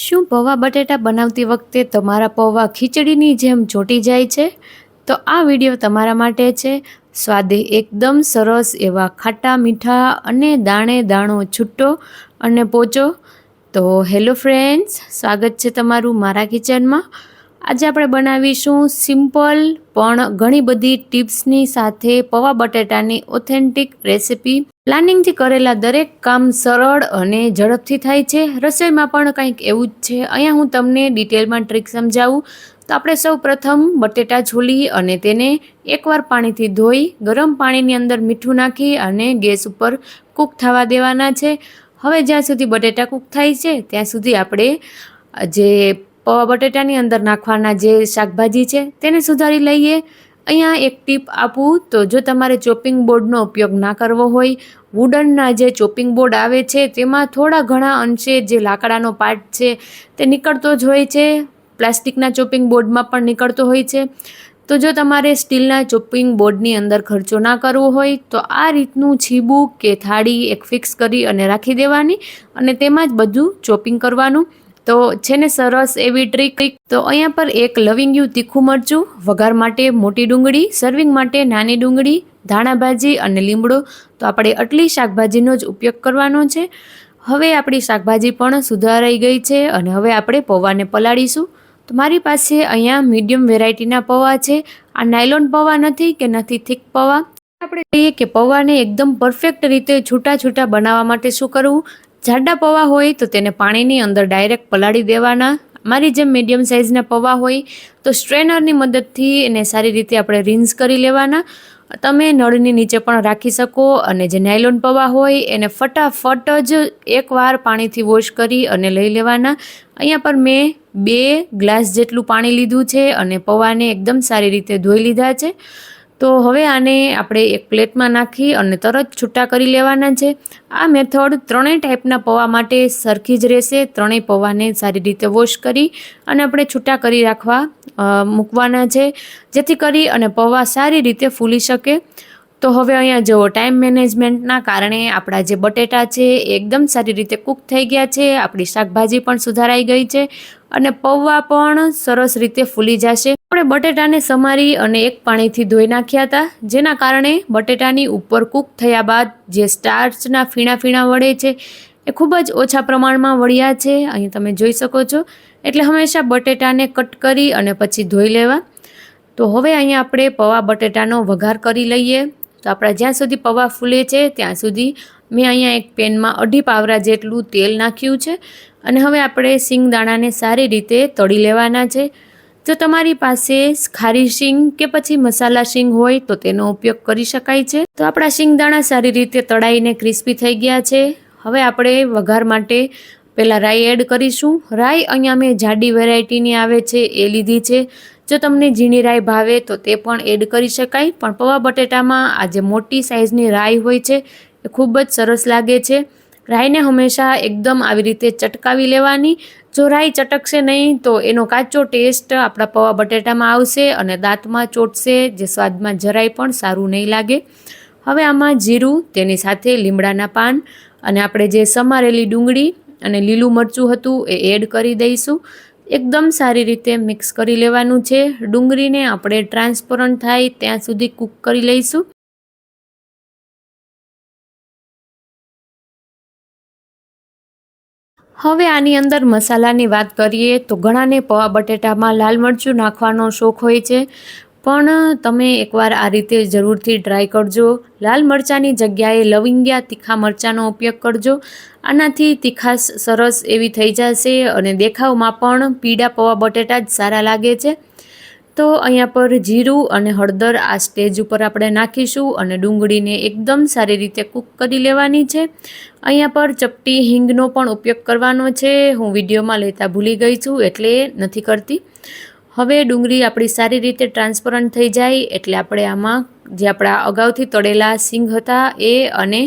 શું પૌવા બટેટા બનાવતી વખતે તમારા પૌવા ખીચડીની જેમ ચોંટી જાય છે? તો આ વીડિયો તમારા માટે છે. સ્વાદે એકદમ સરસ એવા ખાટા મીઠા અને દાણે દાણો છૂટો અને પોચો. તો હેલો ફ્રેન્ડ્સ, સ્વાગત છે તમારું મારા કિચનમાં. આજે આપણે બનાવીશું સિમ્પલ પણ ઘણી બધી ટિપ્સની સાથે પૌવા બટેટાની ઓથેન્ટિક રેસિપી. પ્લાનિંગથી કરેલા દરેક કામ સરળ અને ઝડપથી થાય છે. રસોઈમાં પણ કંઈક એવું જ છે. અહીંયા હું તમને ડિટેલમાં ટ્રીક સમજાવું. તો આપણે સૌ પ્રથમ બટેટા છોલી અને તેને એકવાર પાણીથી ધોઈ ગરમ પાણીની અંદર મીઠું નાખી અને ગેસ ઉપર કૂક થવા દેવાના છે. હવે જ્યાં સુધી બટેટા કૂક થાય છે, ત્યાં સુધી આપણે જે પૌવા બટેટાની અંદર નાખવાના જે શાકભાજી છે તેને સુધારી લઈએ. અહીંયા એક ટીપ આપું તો જો તમારે ચોપિંગ બોર્ડનો ઉપયોગ ના કરવો હોય વુડનના જે ચોપિંગ બોર્ડ આવે છે તેમાં થોડા ઘણા અંશે જે લાકડાનો પાર્ટ છે તે નીકળતો જ હોય છે. પ્લાસ્ટિકના ચોપિંગ બોર્ડમાં પણ નીકળતો હોય છે. તો જો તમારે સ્ટીલના ચોપિંગ બોર્ડની અંદર ખર્ચો ના કરવો હોય તો આ રીતનું છીબું કે થાળી એક ફિક્સ કરી અને રાખી દેવાની અને તેમાં જ બધું ચોપિંગ કરવાનું. તો છે ને સરસ એવી ટ્રીક તો અહીંયા પર એક લવિંગયું તીખું મરચું, વઘાર માટે મોટી ડુંગળી સર્વિંગ માટે નાની ડુંગળી, ધાણા ભાજી અને લીમડો. તો આપણે આટલી શાકભાજીનો જ ઉપયોગ કરવાનો છે. હવે આપણી શાકભાજી પણ સુધારાઈ ગઈ છે અને હવે આપણે પૌવાને પલાળીશું. તો મારી પાસે અહીંયા મીડિયમ વેરાયટીના પૌવા છે. આ નાયલોન પૌવા નથી કે નથી થીક પૌવા? આપણે કહીએ કે પૌવાને એકદમ પરફેક્ટ રીતે છૂટા છૂટા બનાવવા માટે શું કરવું? જાડા પૌવા હોય તો તેને પાણીની અંદર ડાયરેક્ટ પલાળી દેવાના. મારી જેમ મીડિયમ સાઇઝના પૌવા હોય તો સ્ટ્રેનરની મદદથી એને સારી રીતે આપણે રિન્સ કરી લેવાના. તમે નળની નીચે પણ રાખી શકો અને જે નાયલોન પૌવા હોય એને ફટાફટ જ એકવાર પાણીથી વોશ કરી અને લઈ લેવાના. અહીંયા પર મેં બે ગ્લાસ જેટલું પાણી લીધું છે અને પૌવાને એકદમ સારી રીતે ધોઈ લીધા છે. તો હવે આને આપણે એક પ્લેટમાં નાખી અને તરત છૂટા કરી લેવાના છે. આ મેથડ ત્રણેય ટાઈપના પૌવા માટે સરખી જ રહેશે. ત્રણેય પૌવાને સારી રીતે વોશ કરી અને આપણે છૂટા કરી રાખવા મૂકવાના છે. જેથી કરી અને પૌવા સારી રીતે ફૂલી શકે. તો હવે અહીંયા જુઓ ટાઈમ મેનેજમેન્ટના કારણે આપણા જે બટેટા છે એ એકદમ સારી રીતે કૂક થઈ ગયા છે, આપણી શાકભાજી પણ સુધારાઈ ગઈ છે અને પૌવા પણ સરસ રીતે ફૂલી જશે. આપણે બટેટાને સમારી અને એક પાણીથી ધોઈ નાખ્યા હતા, જેના કારણે બટેટાની ઉપર કૂક થયા બાદ જે સ્ટાર્ચના ફીણા ફીણા વળે છે એ ખૂબ જ ઓછા પ્રમાણમાં વળ્યા છે. અહીં તમે જોઈ શકો છો. એટલે હંમેશા બટેટાને કટ કરી અને પછી ધોઈ લેવા. તો હવે અહીંયા આપણે પૌવા બટેટાનો વઘાર કરી લઈએ. તો આપણા જ્યાં સુધી પૌવા ફૂલે છે, ત્યાં સુધી મેં અહીંયા એક પેનમાં અઢી પાવરા જેટલું તેલ નાખ્યું છે અને હવે આપણે સિંગદાણાને સારી રીતે તળી લેવાના છે. જો તમારી પાસે ખારી શીંગ કે પછી મસાલા શીંગ હોય તો તેનો ઉપયોગ કરી શકાય છે. તો આપણા શીંગદાણા સારી રીતે તળાઈને ક્રિસ્પી થઈ ગયા છે. હવે આપણે વઘાર માટે પહેલાં રાઈ એડ કરીશું. રાઈ અહીંયા મેં જાડી વેરાયટીની આવે છે, એ લીધી છે. જો તમને ઝીણી રાઈ ભાવે તો તે પણ એડ કરી શકાય. પણ પૌવા બટેટામાં આ જે મોટી સાઇઝની રાઈ હોય છે, એ ખૂબ જ સરસ લાગે છે. રાઈને હંમેશા એકદમ આવી રીતે ચટકાવી લેવાની. જો રાઈ ચટકશે નહીં, તો એનો કાચો ટેસ્ટ આપણા પૌવા બટેટામાં આવશે અને દાંતમાં ચોટશે, જે સ્વાદમાં જરાય પણ સારું નહીં લાગે. હવે આમાં જીરું, તેની સાથે લીમડાના પાન અને આપણે જે સમારેલી ડુંગળી અને લીલું મરચું હતું, એ એડ કરી દઈશું. એકદમ સારી રીતે મિક્સ કરી લેવાનું છે. ડુંગળીને આપણે ટ્રાન્સપરન્ટ થાય ત્યાં સુધી કૂક કરી લઈશું. હવે આની અંદર મસાલાની વાત કરીએ તો ઘણાને પૌવા બટેટામાં લાલ મરચું નાખવાનો શોખ હોય છે. પણ તમે એકવાર આ રીતે જરૂરથી ટ્રાય કરજો. લાલ મરચાંની જગ્યાએ લવિંગિયા તીખા મરચાંનો ઉપયોગ કરજો. આનાથી તીખાશ સરસ એવી થઈ જશે અને દેખાવમાં પણ પીળા પૌવા બટેટા જ સારા લાગે છે. તો અહીંયા પર જીરું અને હળદર આ સ્ટેજ ઉપર આપણે નાખીશું અને ડુંગળીને એકદમ સારી રીતે કૂક કરી લેવાની છે. અહીંયા પર ચપટી હિંગનો પણ ઉપયોગ કરવાનો છે. હું વિડીયોમાં લેતા ભૂલી ગઈ છું એટલે નથી કરતી. હવે ડુંગળી આપણી સારી રીતે ટ્રાન્સપરન્ટ થઈ જાય એટલે આપણે આમાં જે આપણા અગાઉથી તળેલા સિંગ હતા એ અને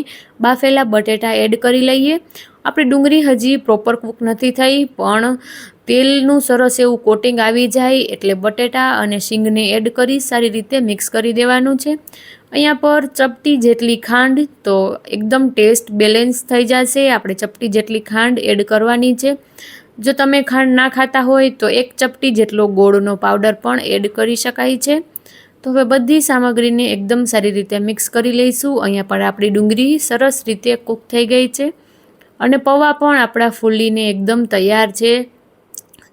બાફેલા બટેટા એડ કરી લઈએ. આપણી ડુંગળી હજી પ્રોપર કૂક નથી થઈ, પણ તેલનું સરસ એવું કોટિંગ આવી જાય એટલે બટેટા અને શીંગને એડ કરી સારી રીતે મિક્સ કરી દેવાનું છે. અહીંયા પર ચપટી જેટલી ખાંડ તો એકદમ ટેસ્ટ બેલેન્સ થઈ જશે. આપણે ચપટી જેટલી ખાંડ એડ કરવાની છે. જો તમે ખાંડ ના ખાતા હોય તો એક ચપટી જેટલો ગોળનો પાવડર પણ એડ કરી શકાય છે. તો હવે બધી સામગ્રીને એકદમ સારી રીતે મિક્સ કરી લઈશું. અહીંયા પણ આપણી ડુંગળી સરસ રીતે કૂક થઈ ગઈ છે. અને પૌવા પણ આપણા ફૂલીને એકદમ તૈયાર છે.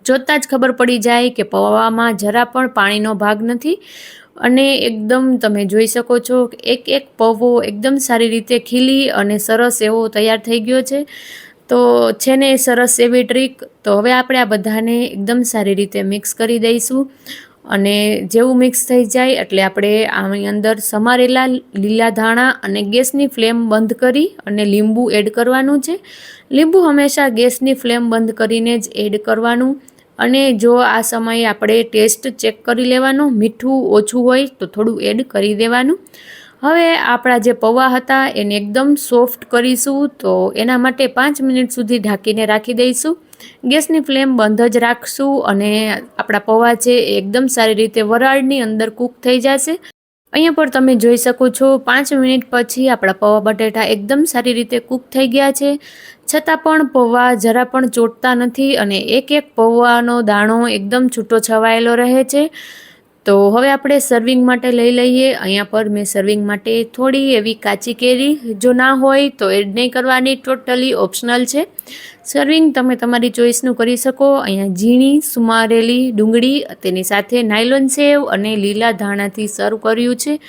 જોતાં જ ખબર પડી જાય કે પૌવામાં જરા પણ પાણીનો ભાગ નથી. અને એકદમ તમે જોઈ શકો છો એક એક પૌવો એકદમ સારી રીતે ખીલી અને સરસ એવો તૈયાર થઈ ગયો છે. તો છે ને સરસ એવી ટ્રીક. તો હવે આપણે આ બધાને એકદમ સારી રીતે મિક્સ કરી દઈશું. અને જેવું મિક્સ થઈ જાય એટલે આપણે આની અંદર સમારેલા લીલા ધાણા અને ગેસની ફ્લેમ બંધ કરી અને લીંબુ એડ કરવાનું છે. લીંબુ હંમેશા ગેસની ફ્લેમ બંધ કરીને જ એડ કરવાનું. અને જો આ સમયે આપણે ટેસ્ટ ચેક કરી લેવાનો, મીઠું ઓછું હોય તો થોડું એડ કરી દેવાનું. હવે આપણા જે પૌવા હતા એને એકદમ સોફ્ટ કરીશું તો એના માટે પાંચ મિનિટ સુધી ઢાંકીને રાખી દઈશું. ગેસની ફ્લેમ બંધ જ રાખશું અને આપણા પૌવા છે એ એકદમ સારી રીતે વરાળની અંદર કૂક થઈ જશે. અહીંયા પર તમે જોઈ શકો છો પાંચ મિનિટ પછી આપણા પૌવા બટેટા એકદમ સારી રીતે કૂક થઈ ગયા છે. છતાં પણ પૌવા જરા પણ ચોટતા નથી અને એક એક પૌવાનો દાણો એકદમ છૂટો છવાયેલો રહે છે. તો હવે આપણે સર્વિંગ માટે લઈ લઈએ. અહીંયા પર મેં સર્વિંગ માટે થોડી એવી કાચી કેરી, જો ના હોય તો એડ નહીં કરવાની. ટોટલી ઓપ્શનલ છે. સર્વિંગ તમે તમારી ચોઈસનું કરી શકો. અહીંયા ઝીણી, સુમારેલી ડુંગળી, તેની સાથે નાયલોન સેવ અને લીલા ધાણાથી સર્વ કર્યું છે.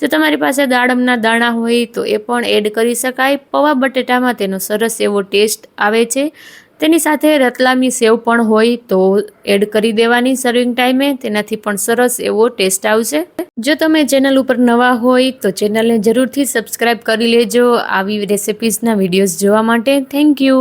જો તમારી પાસે દાડમના દાણા હોય તો એ પણ એડ કરી શકાય. પૌવા બટેટામાં તેનો સરસ એવો ટેસ્ટ આવે છે. તેની સાથે રતલામી સેવ પણ હોય તો એડ કરી દેવાની સર્વિંગ ટાઈમે તેનાથી પણ સરસ એવો ટેસ્ટ આવશે. જો તમે ચેનલ ઉપર નવા હોય તો ચેનલને જરૂરથી સબસ્ક્રાઈબ કરી લેજો. આવી રેસિપીઝના વિડીયોઝ જોવા માટે. Thank you